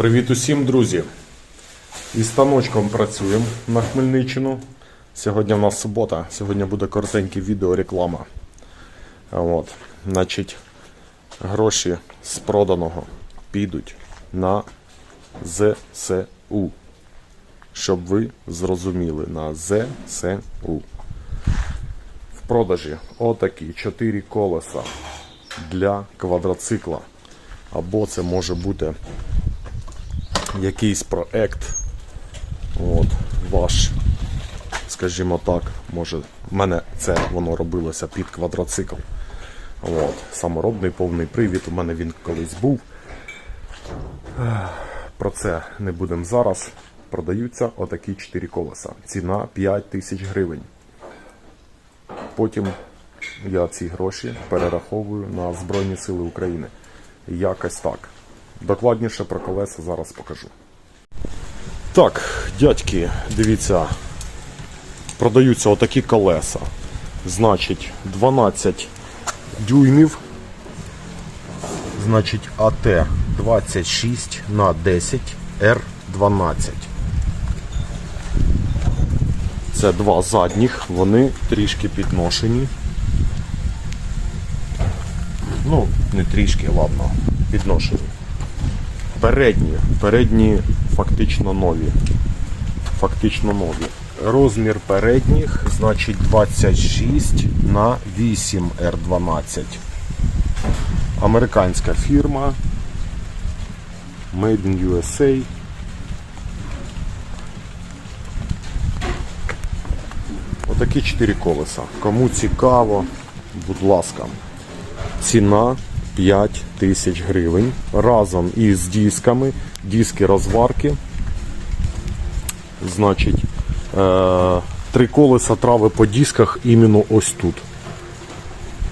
Привіт усім, друзі! Із станочком працюємо на Хмельниччину. Сьогодні в нас субота, сьогодні буде коротеньке відео реклама. От. Значить, гроші з проданого підуть на ЗСУ. Щоб ви зрозуміли, на ЗСУ. В продажі отакі 4 колеса для квадроцикла. Або це може бути якийсь проект. От, ваш, скажімо так, може, в мене це воно робилося під квадроцикл. От, саморобний повний привід, у мене він колись був. Про це не будемо зараз. Продаються отакі 4 колеса. Ціна 5 тисяч гривень. Потім я ці гроші перераховую на Збройні Сили України. Якось так. Докладніше про колеса зараз покажу. Так, дядьки, дивіться, продаються отакі колеса. Значить, 12 дюймів. Значить, АТ 26 на 10 Р12. Це два задніх, вони трішки підношені. Ну, не трішки, ладно, підношені. Передні. Передні фактично нові. Фактично нові. Розмір передніх, значить 26 на 8 R12. Американська фірма. Made in USA. Отакі 4 колеса. Кому цікаво, будь ласка. Ціна 5 тисяч гривень разом із дисками, диски розварки. Значить, е- три колеса трави по дисках іменно ось тут.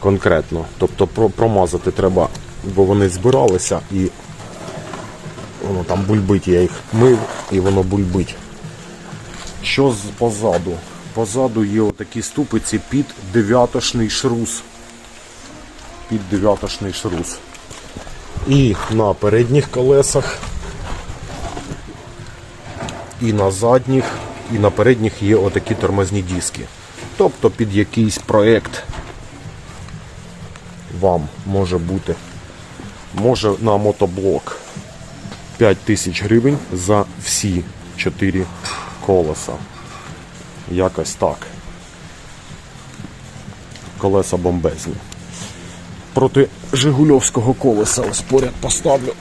Конкретно. Тобто про- промазати треба, бо вони збиралися і воно там бульбить, я їх мив і воно бульбить. Що з позаду? Позаду є отакі ступиці під дев'ятошний шрус під дев'ятошний шрус. І на передніх колесах, і на задніх, і на передніх є отакі тормозні диски. Тобто під якийсь проект вам може бути. Може на мотоблок 5 тисяч гривень за всі 4 колеса. Якось так. Колеса бомбезні проти Жигульовського колеса. Ось поряд поставлю.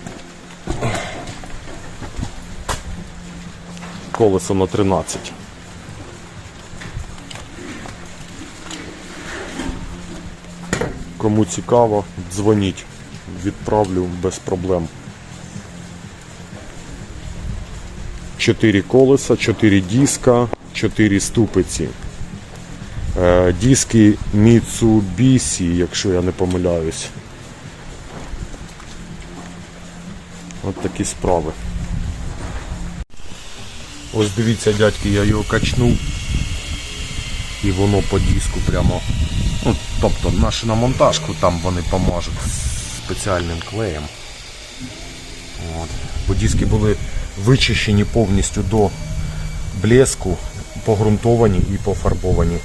Колесо на 13. Кому цікаво, дзвоніть. Відправлю без проблем. Чотири колеса, чотири диска, чотири ступиці. Е, диски Mitsubishi, якщо я не помиляюсь. От такі справи. Ось дивіться, дядьки, я його качнув і воно по диску прямо. Ну, тобто на шиномонтажку там вони поможуть спеціальним клеєм. От. Бо диски були вичищені повністю до блеску, погрунтовані і пофарбовані.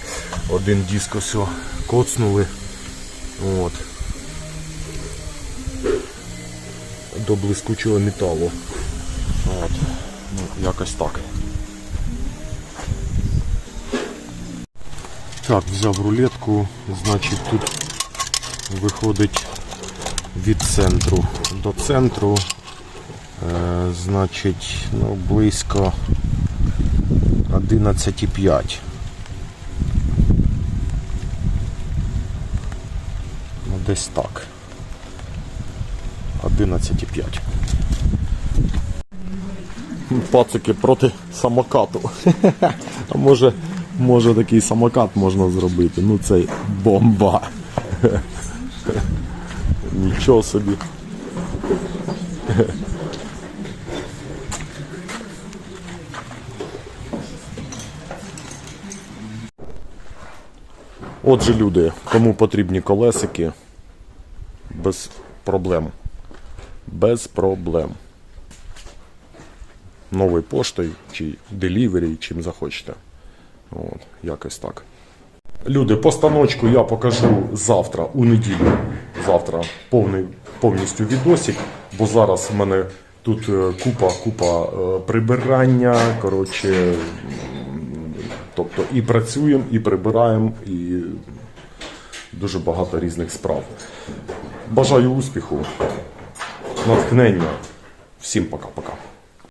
Один диск ось коцнули. От. До блискучого металу. От. Ну, якось так. Так, взяв рулетку, значить тут виходить від центру до центру. Е, значить, ну, близько 11,5. Ну, десь так. 11,5. Пацики проти самокату. А може, може такий самокат можна зробити. Ну це бомба. Нічого собі. Отже, люди, кому потрібні колесики, без проблем. Без проблем. новою поштою, чи делівері, чим захочете. От, якось так. Люди, постаночку я покажу завтра, у неділю. Завтра повний, повністю відосик, бо зараз в мене тут е, купа, купа е, прибирання. Коротше, тобто і працюємо, і прибираємо, і дуже багато різних справ. Бажаю успіху, натхнення. Всім пока-пока.